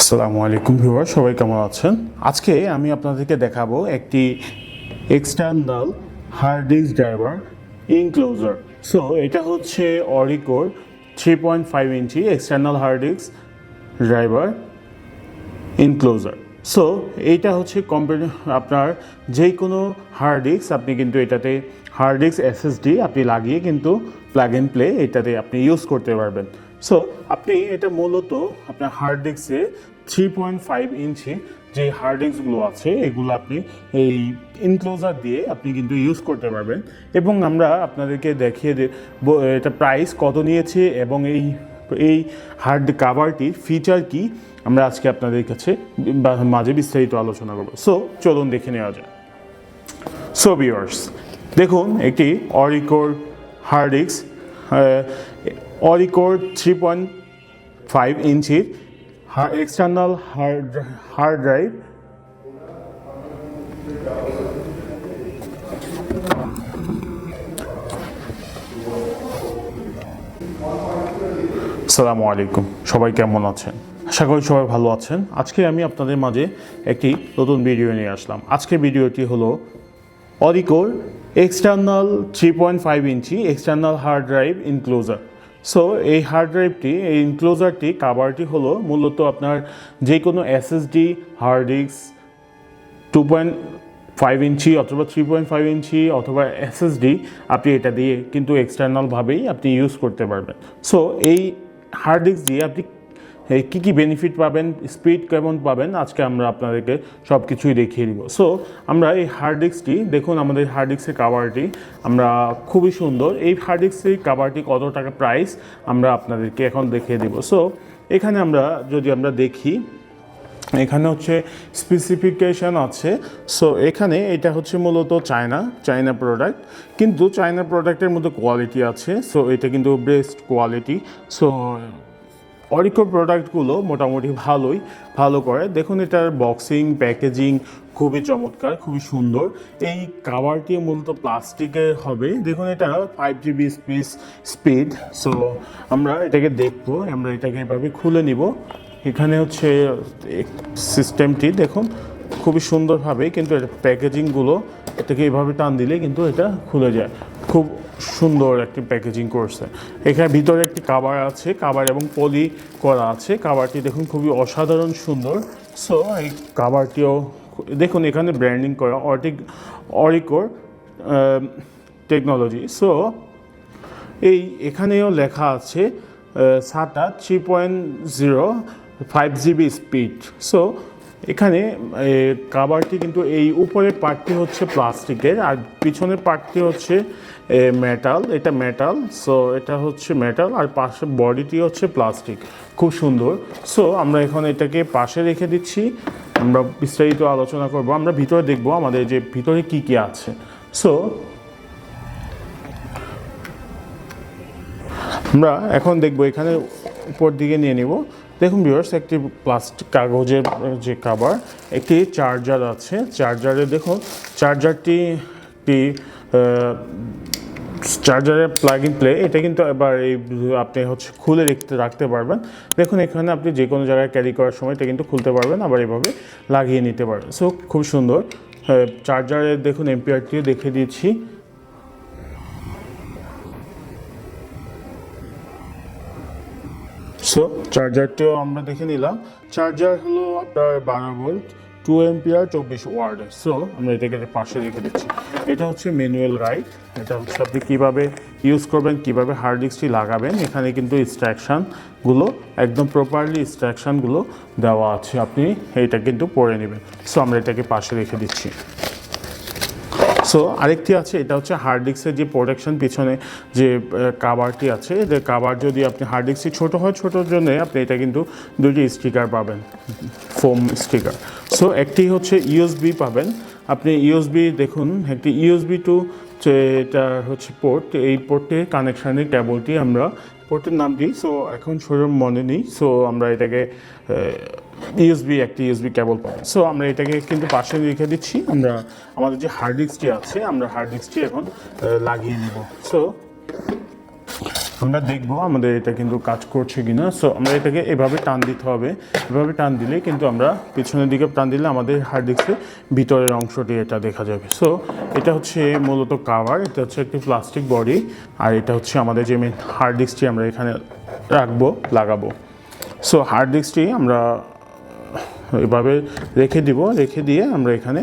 আসসালামু আলাইকুম ভিউয়ার, সবাই কেমন আছেন? আজকে আমি আপনাদেরকে দেখাবো একটি external hard disk driver enclosure so এটা হচ্ছে অরিকোর three point five inch external hard disk driver enclosure so এইটা হচ্ছে কম্পিউটার আপনার যে কোনো হার্ড ডিস্ক আপনি কিন্তু এটাতে হার্ড ডিস্ক এসএসডি আপনি লাগিয়ে কিন্তু প্লাগ এন্ড প্লে এটাতে আপনি ইউজ করতে পারবেন। সো আপনি এটা মূলত আপনার হার্ড ডিস্কে থ্রি পয়েন্ট ফাইভ ইঞ্চি যে হার্ড ডিস্কগুলো আছে, এগুলো আপনি এই ইনক্লোজার দিয়ে আপনি কিন্তু ইউজ করতে পারবেন। এবং আমরা আপনাদেরকে দেখিয়ে এটা প্রাইস কত নিয়েছে এবং এই এই হার্ড কাভারটির ফিচার কি, আমরা আজকে আপনাদের কাছে মাঝে বিস্তারিত আলোচনা করব। সো চলুন দেখে নেওয়া যায় সো ভিউয়ার্স দেখুন, একটি অরিকোর হার্ড ডিস্ক অরিকোর থ্রি পয়েন্ট ফাইভ ইঞ্চির এক্সটার্নাল হার্ড হার্ড ড্রাইভ আসসালামু আলাইকুম সবাই কেমন আছেন? আশা করি সবাই ভালো আছেন। আজকে আমি আপনাদের মাঝে একটি নতুন ভিডিও নিয়ে আসলাম। আজকের ভিডিওটি হলো অরিকোর external three point five inch external hard drive enclosure so এই হার্ড ড্রাইভটি এই ইনক্লোজারটি কাভারটি হলো মূলত আপনার যে কোনো SSD hard disk two point five inch অথবা থ্রি পয়েন্ট ফাইভ ইঞ্চি অথবা এসএসডি আপনি এটা দিয়ে কিন্তু এক্সটার্নালভাবেই আপনি ইউজ করতে পারবেন। সো এই হার্ড ডিস্ক দিয়ে আপনি কী কী বেনিফিট পাবেন স্পিড কেমন পাবেন, আজকে আমরা আপনাদেরকে সব কিছুই দেখিয়ে দিব। সো আমরা এই হার্ড ডিস্কটি দেখুন আমাদের হার্ড ডিস্কের কাভারটি আমরা খুবই সুন্দর। এই হার্ড ডিস্কের কাভারটি কত টাকা প্রাইস আমরা আপনাদেরকে এখন দেখিয়ে দিব। সো এখানে আমরা যদি আমরা দেখি, এখানে হচ্ছে স্পেসিফিকেশন আছে। সো এখানে এটা হচ্ছে মূলত চায়না চায়না প্রোডাক্ট কিন্তু চায়না প্রোডাক্টের মধ্যে কোয়ালিটি আছে। সো এটা কিন্তু বেস্ট কোয়ালিটি সো অরিকো প্রোডাক্টগুলো মোটামুটি ভালোই, ভালো করে। দেখুন, এটার বক্সিং প্যাকেজিং খুবই চমৎকার, খুবই সুন্দর। এই কাভারটি মূলত প্লাস্টিকের হবে। দেখুন, এটা ফাইভ জিবি স্পিস স্পিড সো আমরা এটাকে দেখব, আমরা এটাকে এভাবে খুলে নিব। এখানে হচ্ছে সিস্টেমটি দেখুন, খুবই সুন্দরভাবে, কিন্তু এটা প্যাকেজিংগুলো এটাকে এভাবে টান দিলে কিন্তু এটা খুলে যায়। খুব সুন্দর একটি প্যাকেজিং করছে। এখানে ভিতরে একটি কাবার আছে কাবার এবং পলি করা আছে। কাবারটি দেখুন খুবই অসাধারণ সুন্দর। সো এই কাবারটিও দেখুন, এখানে ব্র্যান্ডিং করা অটিক অরিকোর টেকনোলজি সো এই এখানেও লেখা আছে SATA three point zero five GB speed so এখানে কাভারটি কিন্তু এই উপরের পার্টটি হচ্ছে প্লাস্টিকের, আর পিছনের পার্টটি হচ্ছে মেটাল এটা মেটাল সো এটা হচ্ছে মেটাল আর পাশে বডিটি হচ্ছে প্লাস্টিক খুব সুন্দর। সো আমরা এখন এটাকে পাশে রেখে দিচ্ছি, আমরা বিস্তারিত আলোচনা করব, আমরা ভিতরে দেখব আমাদের যে ভিতরে কি কি আছে। সো আমরা এখন দেখব, এখানে উপর দিকে নিয়ে নিব। দেখুন ভিউয়ার্স একটি প্লাস্টিক কাগজের যে কাভার একটি চার্জার আছে। চার্জারে দেখুন চার্জারটি একটি চার্জারের প্লাগ ইন প্লে এটা কিন্তু এবার এই, আপনি হচ্ছে খুলে রাখতে রাখতে পারবেন। দেখুন, এখানে আপনি যে কোনো জায়গায় ক্যারি করার সময় এটা কিন্তু খুলতে পারবেন, আবার এভাবে লাগিয়ে নিতে পারবেন। সো খুব সুন্দর। চার্জারের দেখুন এমপিআরটিও দেখে দিচ্ছি। সো চার্জারটিও আমরা দেখে নিলাম। চার্জার হলো আপনার বারো ভোল্ট টু এমপিআর চব্বিশ ওয়ার্ড সো আমরা এটাকে পাশে রেখে দিচ্ছি। এটা হচ্ছে ম্যানুয়াল রাইট এটা হচ্ছে আপনি কীভাবে ইউজ করবেন, কীভাবে হার্ড ডিস্কটি লাগাবেন, এখানে কিন্তু ইনস্ট্রাকশানগুলো একদম প্রপারলি ইনস্ট্রাকশানগুলো দেওয়া আছে। আপনি এটা কিন্তু পড়ে নেবেন। সো আমরা এটাকে পাশে রেখে দিচ্ছি। সো আরেকটি আছে, এটা হচ্ছে হার্ড ডিস্কের যে প্রোটেকশন পিছনে যে কাভারটি আছে যে কাভার যদি আপনি হার্ড ডিস্কটি ছোটো হয়, ছোটোর জন্য আপনি এটা কিন্তু দুইটি স্টিকার পাবেন ফোম স্টিকার সো একটি হচ্ছে ইউএসবি পাবেন। আপনি ইউএসবি দেখুন, একটি ইউএসবি টু এটা হচ্ছে পোর্ট এই পোর্টে কানেকশানের কেবলটি আমরা পোর্টের নামটি সো এখন সেরকম মনে নেই। সো আমরা এটাকে ইউএসবি, একটি ইউএসবি কেবল পাবেন সো আমরা এটাকে কিন্তু পাশে রেখে দিচ্ছি। আমরা আমাদের যে হার্ড ডিস্কটি আছে, আমরা হার্ড ডিস্কটি এখন লাগিয়ে নেব। সো আমরা দেখব আমাদের এটা কিন্তু কাজ করছে কিনা। সো আমরা এটাকে এভাবে টান দিতে হবে। এভাবে টান দিলে কিন্তু আমরা পিছনের দিকে টান দিলে আমাদের হার্ড ডিস্কের ভিতরের অংশটি এটা দেখা যাবে। সো এটা হচ্ছে মূলত কাভার এটা হচ্ছে একটি প্লাস্টিক বডি আর এটা হচ্ছে আমাদের যে মেন হার্ড ডিস্কটি আমরা এখানে রাখব, লাগাবো। সো হার্ড ডিস্কটি আমরা এভাবে রেখে দিব, রেখে দিয়ে আমরা এখানে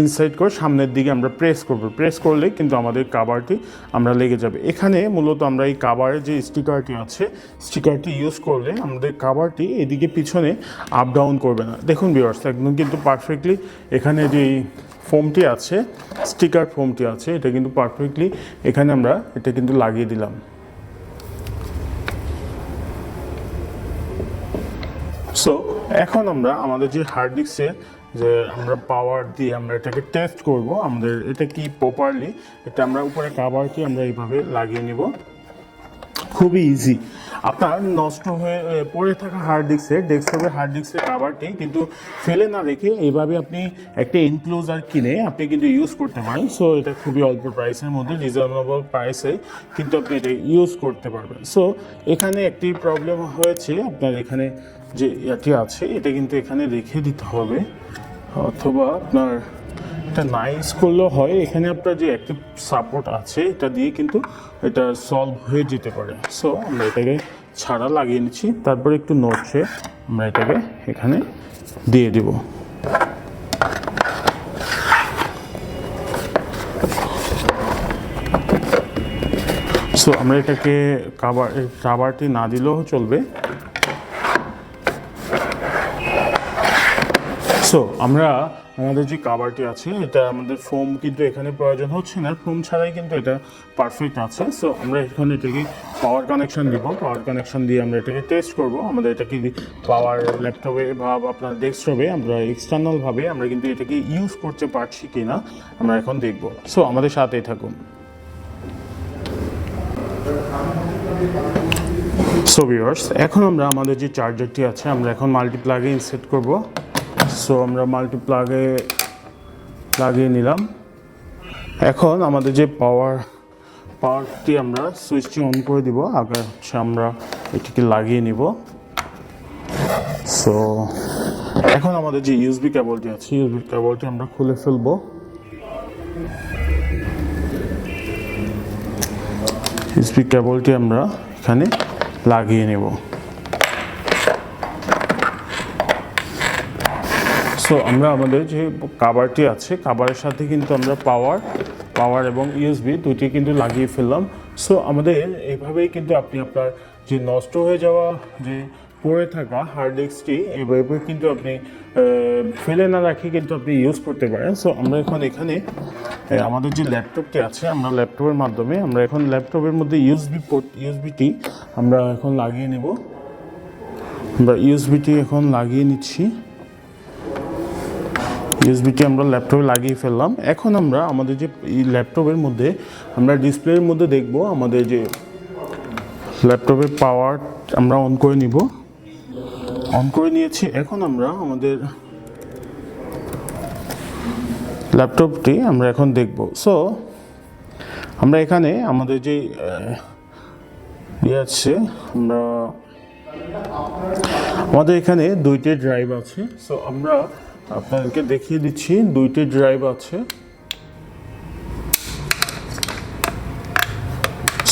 ইনসাইড করে সামনের দিকে আমরা প্রেস করব। প্রেস করলে কিন্তু আমাদের কাভারটি আমরা লেগে যাবে। এখানে মূলত আমরা এই কাভারের যে স্টিকারটি আছে স্টিকারটি ইউজ করলে আমাদের কাভারটি এদিকে পিছনে আপ ডাউন করবে না। দেখুন বিয়ার্স একদম কিন্তু পারফেক্টলি এখানে যে ফোমটি আছে স্টিকার ফোমটি আছে, এটা কিন্তু পারফেক্টলি এখানে আমরা এটা কিন্তু লাগিয়ে দিলাম সো এখন আমরা আমাদের যে হার্ড ডিস্কের যে আমরা পাওয়ার দিয়ে আমরা এটাকে টেস্ট করব, আমাদের এটা কি প্রপারলি এটা আমরা উপরে কাভারটি আমরা এইভাবে লাগিয়ে নিব। খুবই ইজি আপনার নষ্ট হয়ে পড়ে থাকা হার্ড ডিস্কের ডেস্কটপের হার্ড ডিস্কের কাভারটি কিন্তু ফেলে না রেখে এইভাবে আপনি একটা এনক্লোজার কিনে আপনি কিন্তু ইউজ করতে পারেন। সো এটা খুবই অল্প প্রাইসের মধ্যে রিজনেবল প্রাইসে কিন্তু আপনি এটা ইউজ করতে পারবেন। সো এখানে একটি প্রবলেম হয়েছে, আপনার এখানে যে এটি আছে, এটা কিন্তু এখানে রেখে দিতে হবে। অথবা আপনার এটা নাইস করলেও হয়, এখানে আপনার যে একটা সাপোর্ট আছে, এটা দিয়ে কিন্তু এটা সলভ হয়ে যেতে পারে। সো আমরা এটাকে ছাড়া লাগিয়ে নিচ্ছি। তারপরে একটু নড়ছে আমরা এটাকে এখানে দিয়ে দিব। সো আমরা এটাকে কাবার কাবারটি না দিলেও চলবে। সো আমরা আমাদের যে কাভারটি আছে, এটা আমাদের ফোম কিন্তু এখানে প্রয়োজন হচ্ছে না। ফোম ছাড়াই কিন্তু এটা পারফেক্ট আছে। সো আমরা এখানে এটাকে পাওয়ার কানেকশন দিব। পাওয়ার কানেকশন দিয়ে আমরা এটাকে টেস্ট করব। আমাদের এটা কি পাওয়ার ল্যাপটপে বা আপনার ডেস্কটপে আমরা এক্সটার্নালভাবে আমরা কিন্তু এটাকে ইউজ করতে পারছি কি না আমরা এখন দেখব। সো আমাদের সাথেই থাকুন। সো ভিউয়ার্স এখন আমরা আমাদের যে চার্জারটি আছে, আমরা এখন মাল্টিপ্লাগে ইনসেট করব। সো আমরা মাল্টিপ্লাগে লাগিয়ে নিলাম। এখন আমাদের যে পাওয়ার পাওয়ারটি আমরা সুইচটি অন করে দিব। আগে হচ্ছে আমরা এটিকে লাগিয়ে নিব। সো এখন আমাদের যে ইউএসবি কেবলটি আছে ইউএসবি কেবলটি আমরা খুলে ফেলব। ইউএসবি কেবলটি আমরা এখানে লাগিয়ে নেব। সো আমরা আমাদের যে কাভারটি আছে কাভারের সাথে কিন্তু আমরা পাওয়ার পাওয়ার এবং ইউএসবি দুইটি কিন্তু লাগিয়ে ফেললাম। সো আমাদের এইভাবেই কিন্তু আপনি আপনার যে নষ্ট হয়ে যাওয়া, যে পড়ে থাকা হার্ড ডিস্কটি এভাবে কিন্তু আপনি ফেলে না রাখি কিন্তু আপনি ইউজ করতে পারেন। সো আমরা এখন এখানে আমাদের যে ল্যাপটপটি আছে, আমরা ল্যাপটপের মাধ্যমে, আমরা এখন ল্যাপটপের মধ্যে ইউএসবি পোর্ট ইউএসবিটি আমরা এখন লাগিয়ে নেব। আমরা ইউএসবিটি এখন লাগিয়ে নিচ্ছি। ইউএসবিটি আমরা ল্যাপটপে লাগিয়ে ফেললাম। এখন আমরা আমাদের যে ল্যাপটপের মধ্যে আমরা ডিসপ্লের মধ্যে দেখব আমাদের যে ল্যাপটপের পাওয়ার আমরা অন করে নিব। অন করে নিয়েছি। এখন আমরা আমাদের ল্যাপটপটি আমরা এখন দেখব। সো আমরা এখানে আমাদের যে ইয়ে আছে, আমরা, আমাদের এখানে দুইটি ড্রাইভ আছে। সো আমরা আপনাদেরকে দেখিয়ে দিচ্ছি, দুইটি ড্রাইভ আছে।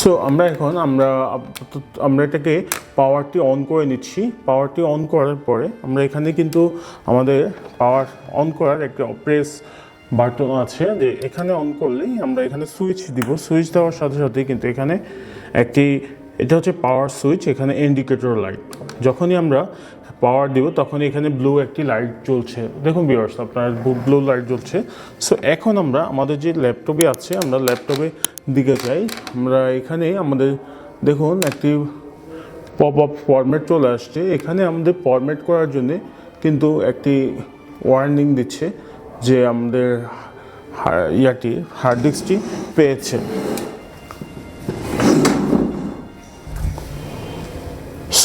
সো আমরা এখন, আমরা আমরা এটাকে পাওয়ারটি অন করে নিচ্ছি। পাওয়ারটি অন করার পরে আমরা এখানে কিন্তু আমাদের পাওয়ার অন করার একটা প্রেস বাটন আছে। যে এখানে অন করলেই আমরা এখানে সুইচ দিব। সুইচ দেওয়ার সাথে সাথে কিন্তু এখানে একটি, এটা হচ্ছে পাওয়ার সুইচ এখানে ইন্ডিকেটর লাইট যখনই আমরা পাওয়ার দিব, তখন এখানে ব্লু একটি লাইট জ্বলছে। দেখুন বিয়ার্স আপনার ব্লু লাইট জ্বলছে। সো এখন আমরা, আমাদের যে ল্যাপটপে আছে, আমরা ল্যাপটপে দিকে যাই। আমরা এখানে আমাদের, দেখুন, একটি পপ আপ ফরম্যাট চলে আসছে। এখানে আমাদের ফরম্যাট করার জন্য কিন্তু একটি ওয়ার্নিং দিচ্ছে যে আমাদের ইয়াটি হার্ড ডিস্কটি পেয়েছে।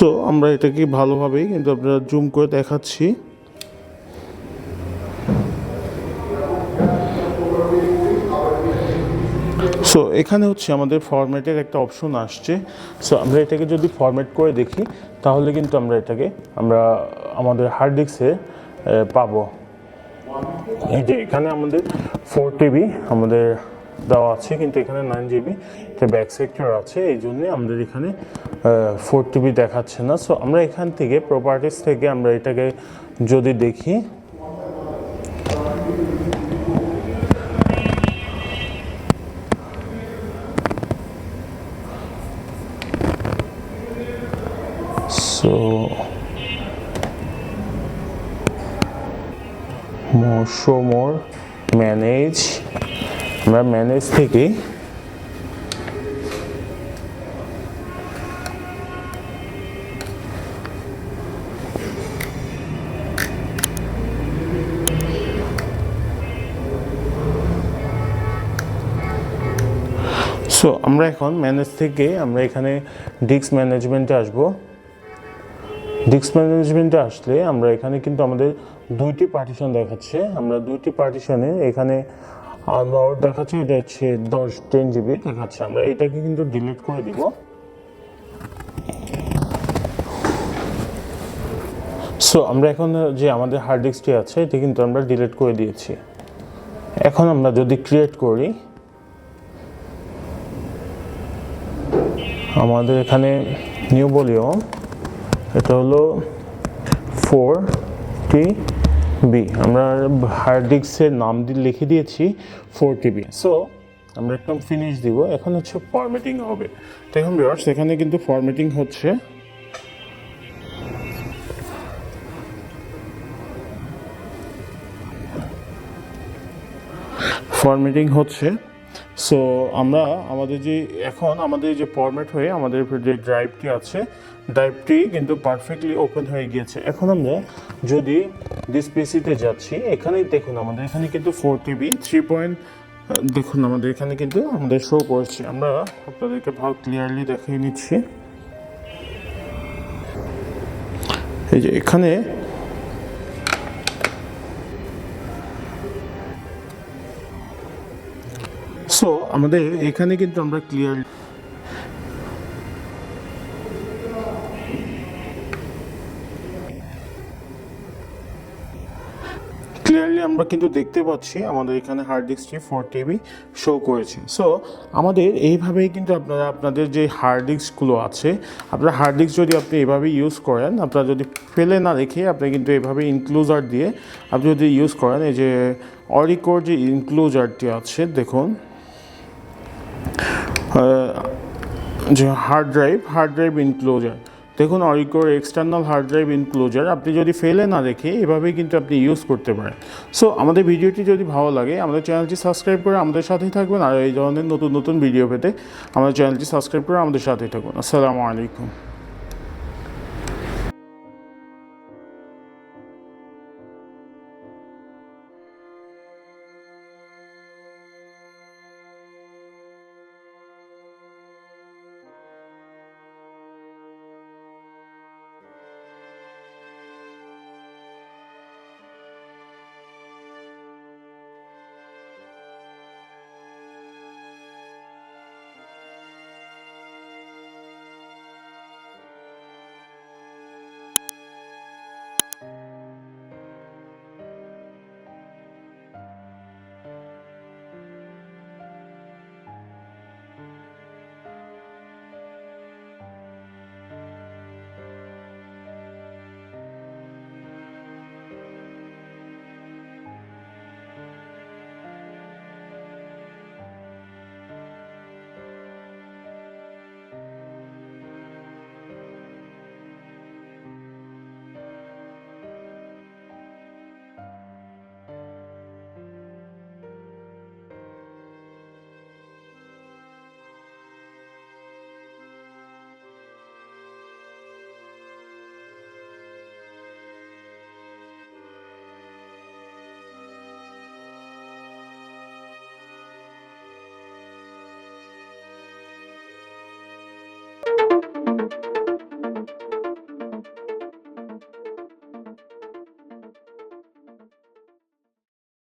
সো আমরা এটাকে ভালোভাবেই কিন্তু আপনারা জুম করে দেখাচ্ছি। সো এখানে হচ্ছে আমাদের ফরম্যাটের একটা অপশন আসছে। সো আমরা এটাকে যদি ফরম্যাট করে দেখি, তাহলে কিন্তু আমরা এটাকে, আমরা আমাদের হার্ড ডিস্কে পাবো। এই যে এখানে আমাদের ফোর টিবি আমাদের দেওয়া আছে, কিন্তু এখানে নাইন জিবি ব্যাক সেক্টর আছে, এই জন্যে আমাদের এখানে ফোর টিবি দেখাচ্ছে না। সো আমরা এখান থেকে প্রপার্টিস থেকে আমরা এটাকে যদি দেখি। সো show more, manage আমরা ম্যানেজ থেকে সো আমরা এখন ম্যানেজ থেকে আমরা এখানে ডিস্ক ম্যানেজমেন্টে আসব। ডিস্ক ম্যানেজমেন্টে আসলে আমরা এখানে কিন্তু আমাদের দুইটি পার্টিশন দেখাচ্ছে। আমরা দুইটি পার্টিশনে এখানে আমার দেখাচ্ছে, এটা হচ্ছে দশ টেন জিবি দেখাচ্ছে। আমরা এটাকে কিন্তু ডিলিট করে দিব। সো আমরা এখন যে আমাদের হার্ড ডিস্কটি আছে, এটা কিন্তু আমরা ডিলিট করে দিয়েছি। এখন আমরা যদি ক্রিয়েট করি আমাদের এখানে নিউ ভলিউম এটা হলো ফোর টি বি আমরা হার্ড ডিস্কের নাম দিয়ে লিখে দিয়েছি ফোর টিবি সো আমরা একদম ফিনিশ দিব। এখন হচ্ছে ফরম্যাটিং হবে। দেখুন বিয়ার্স এখানে কিন্তু ফরম্যাটিং হচ্ছে। ফরম্যাটিং হচ্ছে সো আমরা আমাদের যে, এখন আমাদের যে ফরম্যাট হয়ে আমাদের যে ড্রাইভটি আছে ড্রাইভটি কিন্তু পারফেক্টলি ওপেন হয়ে গিয়েছে। এখন আমরা যদি ডিসপিসিতে যাচ্ছি, এখানেই দেখুন আমাদের, এখানে কিন্তু ফোর টিবি থ্রি পয়েন্ট দেখুন আমাদের, এখানে কিন্তু আমাদের শো করছে। আমরা আপনাদেরকে ভালো ক্লিয়ারলি দেখিয়ে নিচ্ছি। এই যে, এখানে সো আমাদের এখানে কিন্তু আমরা ক্লিয়ার ক্লিয়ারলি আমরা কিন্তু দেখতে পাচ্ছি আমাদের এখানে হার্ড ডিস্কটি ফোর টিবি শো করেছে। সো আমাদের এইভাবেই কিন্তু আপনারা, আপনাদের যে হার্ড ডিস্কগুলো আছে, আপনার হার্ড ডিস্ক যদি আপনি এভাবে ইউজ করেন, আপনারা যদি ফেলে না রেখে আপনি কিন্তু এভাবে ইনক্লুজার দিয়ে আপনি যদি ইউজ করেন, এই যে অরিকোর যে ইনক্লুজারটি আছে, দেখুন। যে hard drive hard drive enclosure দেখুন অরিকোর এক্সটার্নাল হার্ড ড্রাইভ ইনক্লোজার আপনি যদি ফেলে না রেখে এভাবেই কিন্তু আপনি ইউজ করতে পারেন। সো আমাদের ভিডিওটি যদি ভালো লাগে, আমাদের চ্যানেলটি সাবস্ক্রাইব করে আমাদের সাথেই থাকবেন, আর এই ধরনের নতুন নতুন ভিডিও পেতে আমাদের চ্যানেলটি সাবস্ক্রাইব করে আমাদের সাথেই থাকুন। আসসালামু আলাইকুম।